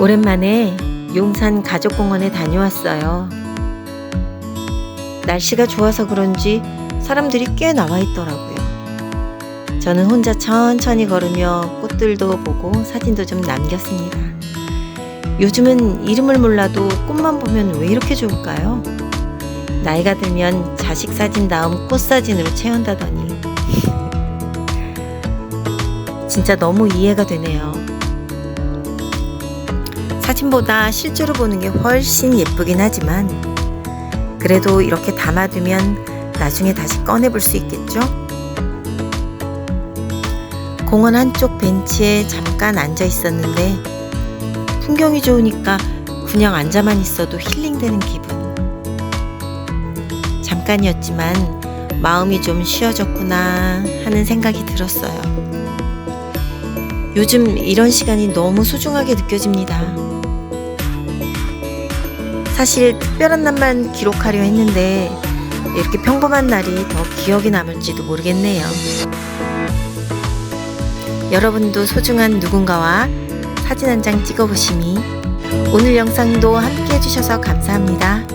오랜만에 용산 가족공원에 다녀왔어요. 날씨가 좋아서 그런지 사람들이 꽤 나와 있더라고요. 저는 혼자 천천히 걸으며 꽃들도 보고 사진도 좀 남겼습니다. 요즘은 이름을 몰라도 꽃만 보면 왜 이렇게 좋을까요? 나이가 들면 자식 사진 다음 꽃 사진으로 채운다더니 진짜 너무 이해가 되네요. 사진보다 실제로 보는 게 훨씬 예쁘긴 하지만 그래도 이렇게 담아두면 나중에 다시 꺼내볼 수 있겠죠? 공원 한쪽 벤치에 잠깐 앉아 있었는데 풍경이 좋으니까 그냥 앉아만 있어도 힐링되는 기분. 잠깐이었지만 마음이 좀 쉬어졌구나 하는 생각이 들었어요. 요즘 이런 시간이 너무 소중하게 느껴집니다. 사실 특별한 날만 기록하려 했는데 이렇게 평범한 날이 더 기억에 남을지도 모르겠네요. 여러분도 소중한 누군가와 사진 한 장 찍어보시니 오늘 영상도 함께 해주셔서 감사합니다.